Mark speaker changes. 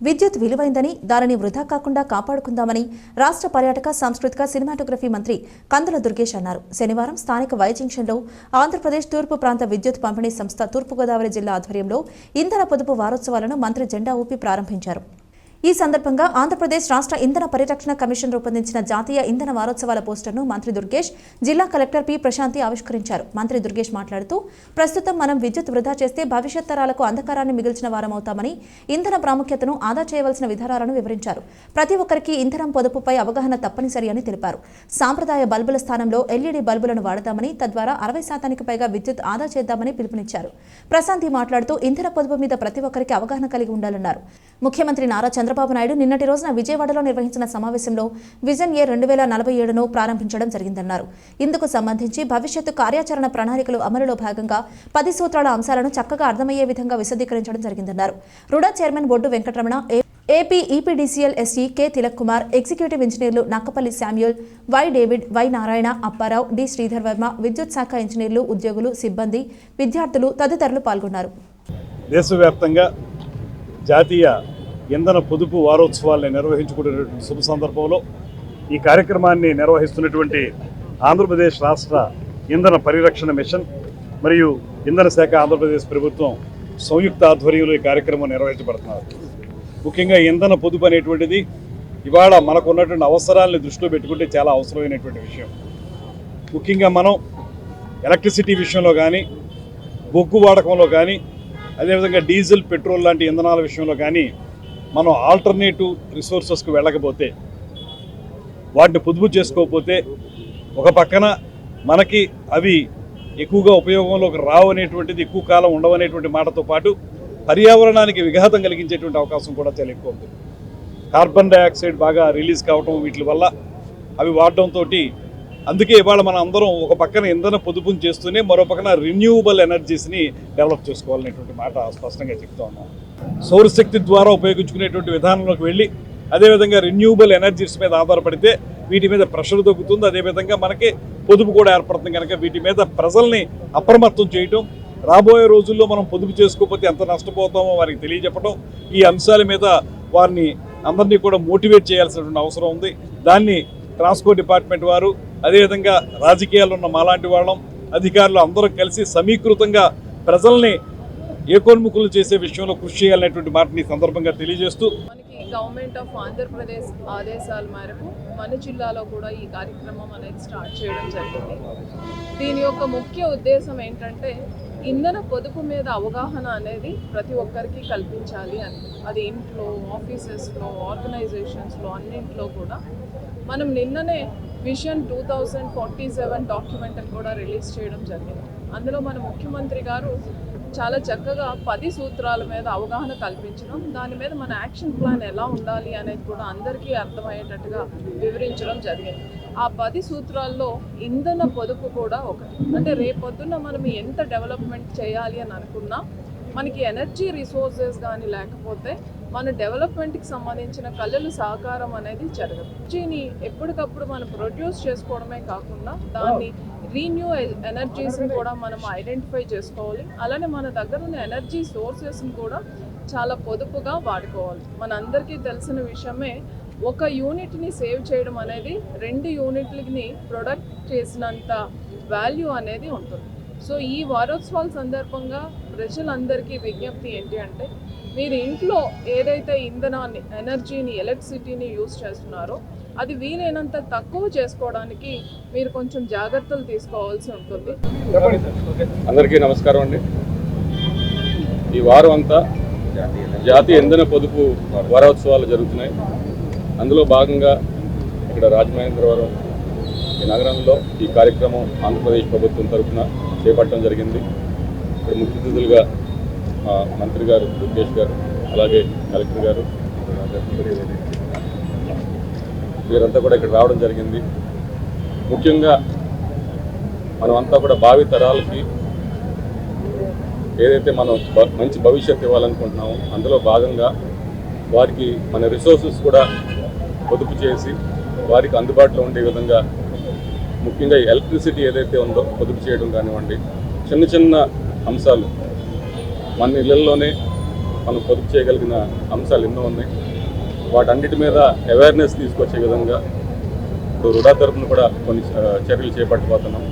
Speaker 1: విద్యుత్ విలువైందని దానిని వృధా కాకుండా కాపాడుకుందామని రాష్ట్ర పర్యాటక సాంస్కృతిక సినిమాటోగ్రఫీ మంత్రి కందుల దుర్గేష్ అన్నారు. శనివారం స్థానిక వై జంక్షన్లో ఆంధ్రప్రదేశ్ తూర్పు ప్రాంత విద్యుత్ పంపిణీ సంస్థ తూర్పుగోదావరి జిల్లా ఆధ్వర్యంలో ఇంధన పొదుపు వారోత్సవాలను మంత్రి జెండా ఊపి ప్రారంభించారు. ఈ సందర్భంగా ఆంధ్రప్రదేశ్ రాష్ట్ర ఇంధన పరిరక్షణ కమిషన్ రూపొందించిన జాతీయ ఇంధన వారోత్సవాల పోస్టర్ను మంత్రి దుర్గేష్ జిల్లా కలెక్టర్ పి. ప్రశాంతి ఆవిష్కరించారు. మంత్రి దుర్గేష్ మాట్లాడుతూ ప్రస్తుతం మనం విద్యుత్ వృధా చేస్తే భవిష్యత్ తరాలకు అంధకారాన్ని మిగిల్చిన వారమవుతామని ఇంధన ప్రాముఖ్యతను ఆదా చేయవలసిన విధానాలను వివరించారు. ప్రతి ఒక్కరికి ఇంధనం పొదుపుపై అవగాహన తప్పనిసరి అని తెలిపారు. సాంప్రదాయ బల్బుల స్థానంలో ఎల్ఈడీ బల్బులను వాడదామని తద్వారా అరవై శాతానికి పైగా విద్యుత్ ఆదా చేద్దామని పిలుపునిచ్చారు. ప్రశాంతి మాట్లాడుతూ ఇంధన పొదుపు మీద ప్రతి ఒక్కరికి అవగాహన కలిగి ఉండాలన్నారు. ముఖ్యమంత్రి నారా చంద్రబాబు నాయుడు నిన్నటి రోజున విజయవాడలో నిర్వహించిన సమావేశంలో విజన్ ఏ రెండు వేల నలభై ఏడును ప్రారంభించడం జరిగిందన్నారు. ఇందుకు సంబంధించి భవిష్యత్తు కార్యాచరణ ప్రణాళికలు అమలులో భాగంగా పది సూత్రాల అంశాలను చక్కగా అర్థమయ్యే విధంగా విశదీకరించడం జరిగిందన్నారు. RUDA chairman Boddu Venkataramana AP EPDCL SE K Tilak Kumar executive ఇంజనీర్లు Nakkapalli Samuel Y David Y Narayana Apparao D Sridhar Varma విద్యుత్ శాఖ ఇంజనీర్లు ఉద్యోగులు సిబ్బంది విద్యార్థులు తదితరులు పాల్గొన్నారు.
Speaker 2: దేశవ్యాప్తంగా జాతీయ ఇంధన పొదుపు వారోత్సవాల్ని నిర్వహించుకునేటువంటి శుభ సందర్భంలో ఈ కార్యక్రమాన్ని నిర్వహిస్తున్నటువంటి ఆంధ్రప్రదేశ్ రాష్ట్ర ఇంధన పరిరక్షణ మిషన్ మరియు ఇంధన శాఖ ఆంధ్రప్రదేశ్ ప్రభుత్వం సంయుక్త ఆధ్వర్యంలో ఈ కార్యక్రమం నిర్వహించబడుతున్నారు. ముఖ్యంగా ఇంధన పొదుపు అనేటువంటిది ఇవాళ మనకు ఉన్నటువంటి అవసరాలను దృష్టిలో పెట్టుకుంటే చాలా అవసరమైనటువంటి విషయం. ముఖ్యంగా మనం ఎలక్ట్రిసిటీ విషయంలో కానీ బొగ్గు వాడకంలో కానీ అదేవిధంగా డీజిల్ పెట్రోల్ లాంటి ఇంధనాల విషయంలో కానీ మనం ఆల్టర్నేటివ్ రిసోర్సెస్కి వెళ్ళకపోతే వాటిని పొదుపు చేసుకోకపోతే ఒక పక్కన మనకి అవి ఎక్కువగా ఉపయోగంలోకి రావు అనేటువంటిది ఎక్కువ కాలం ఉండవనేటువంటి మాటతో పాటు పర్యావరణానికి విఘాతం కలిగించేటువంటి అవకాశం కూడా చాలా ఎక్కువ ఉంది. కార్బన్ డైఆక్సైడ్ బాగా రిలీజ్ కావటం వీటి వల్ల అవి వాడడంతో అందుకే ఇవాళ మనం అందరం ఒక పక్కన ఇంధన పొదుపుని చేస్తూనే మరో పక్కన రిన్యూవబుల్ ఎనర్జీస్ని డెవలప్ చేసుకోవాలనేటువంటి మాట స్పష్టంగా చెప్తా ఉన్నాం. సౌరశక్తి ద్వారా ఉపయోగించుకునేటువంటి విధానంలోకి వెళ్ళి అదేవిధంగా రెన్యూబుల్ ఎనర్జీస్ మీద ఆధారపడితే వీటి మీద ప్రెషర్ తగ్గుతుంది. అదేవిధంగా మనకి పొదుపు కూడా ఏర్పడుతుంది కనుక వీటి మీద ప్రజల్ని అప్రమత్తం చేయటం రాబోయే రోజుల్లో మనం పొదుపు చేసుకోకపోతే ఎంత నష్టపోతామో వారికి తెలియజెప్పడం ఈ అంశాల మీద వారిని అందరినీ కూడా మోటివేట్ చేయాల్సినటువంటి అవసరం ఉంది. దాన్ని ట్రాన్స్పోర్ట్ డిపార్ట్మెంట్ వారు అదేవిధంగా రాజకీయాలు ఉన్న మాలాంటి వాళ్ళం అధికారులు అందరూ కలిసి సమీకృతంగా ప్రజల్ని ఏకోన్ముఖులు చేసే విషయంలో కృషి చేయాలనేటువంటి మాటని సందర్భంగా తెలియజేస్తూ
Speaker 3: మనకి గవర్నమెంట్ ఆఫ్ ఆంధ్రప్రదేశ్ ఆదేశాల మేరకు మన జిల్లాలో కూడా ఈ కార్యక్రమం అనేది స్టార్ట్ చేయడం జరిగింది. దీని యొక్క ముఖ్య ఉద్దేశం ఏంటంటే ఇంధన పొదుపు మీద అవగాహన అనేది ప్రతి ఒక్కరికి కల్పించాలి అని. అది ఇంట్లో ఆఫీసెస్లో ఆర్గనైజేషన్స్లో అన్నింట్లో కూడా. మనం నిన్ననే vision two thousand forty seven document కూడా రిలీజ్ చేయడం జరిగింది. అందులో మన ముఖ్యమంత్రి గారు చాలా చక్కగా పది సూత్రాల మీద అవగాహన కల్పించడం దాని మీద మన యాక్షన్ ప్లాన్ ఎలా ఉండాలి అనేది కూడా అందరికీ అర్థమయ్యేటట్టుగా వివరించడం జరిగింది. ఆ పది సూత్రాల్లో ఇంధన పొదుపు కూడా ఒకటి. అంటే రేపొద్దున మనం ఎంత డెవలప్మెంట్ చేయాలి అని అనుకున్నా మనకి ఎనర్జీ రిసోర్సెస్ కానీ లేకపోతే మన డెవలప్మెంట్కి సంబంధించిన కళలు సహకారం అనేది జరగదు. జీని ఎప్పటికప్పుడు మనం ప్రొడ్యూస్ చేసుకోవడమే కాకుండా దాన్ని రీన్యూ ఎనర్జీస్ని e-, కూడా మనం ఐడెంటిఫై చేసుకోవాలి. అలానే మన దగ్గర ఉన్న ఎనర్జీ సోర్సెస్ని కూడా చాలా పొదుపుగా వాడుకోవాలి. మన అందరికీ తెలిసిన విషయమే ఒక యూనిట్ని సేవ్ చేయడం అనేది రెండు యూనిట్లని ప్రొడక్ట్ చేసినంత వాల్యూ అనేది ఉంటుంది. సో ఈ వారోత్సవాల సందర్భంగా ప్రజలందరికీ విజ్ఞప్తి ఏంటి అంటే మీరు ఇంట్లో ఏదైతే ఇంధనాన్ని ఎనర్జీని ఎలక్ట్రిసిటీని యూస్ చేస్తున్నారో అది వీలైనంత తక్కువ చేసుకోవడానికి మీరు కొంచెం జాగ్రత్తలు తీసుకోవాల్సి ఉంటుంది.
Speaker 4: అందరికీ నమస్కారం అండి. ఈ వారం అంతా జాతీయ ఇంధన పొదుపు వారోత్సవాలు జరుగుతున్నాయి. అందులో భాగంగా ఇక్కడ రాజమహేంద్రవరం ఈ నగరంలో ఈ కార్యక్రమం ఆంధ్రప్రదేశ్ ప్రభుత్వం తరఫున చేపట్టడం జరిగింది. ఇక్కడ ముఖ్య అతిథులుగా మంత్రి గారు దుర్గేష్ గారు అలాగే కలెక్టర్ గారు వీరంతా కూడా ఇక్కడ రావడం జరిగింది. ముఖ్యంగా మనమంతా కూడా భావి తరాలకి ఏదైతే మనం మంచి భవిష్యత్తు ఇవ్వాలనుకుంటున్నామో అందులో భాగంగా వారికి మన రిసోర్సెస్ కూడా పొదుపు చేసి వారికి అందుబాటులో ఉండే విధంగా ముఖ్యంగా ఎలక్ట్రిసిటీ ఏదైతే ఉందో పొదుపు చేయడం కానివ్వండి చిన్న చిన్న అంశాలు మన ఇళ్ళల్లోనే మనం పొదుపు చేయగలిగిన అంశాలు ఎన్నో ఉన్నాయి. వాటన్నిటి మీద అవేర్నెస్ తీసుకొచ్చే విధంగా ఇప్పుడు రుడా తరపున కూడా కొన్ని చర్యలు చేపట్టబోతున్నాం.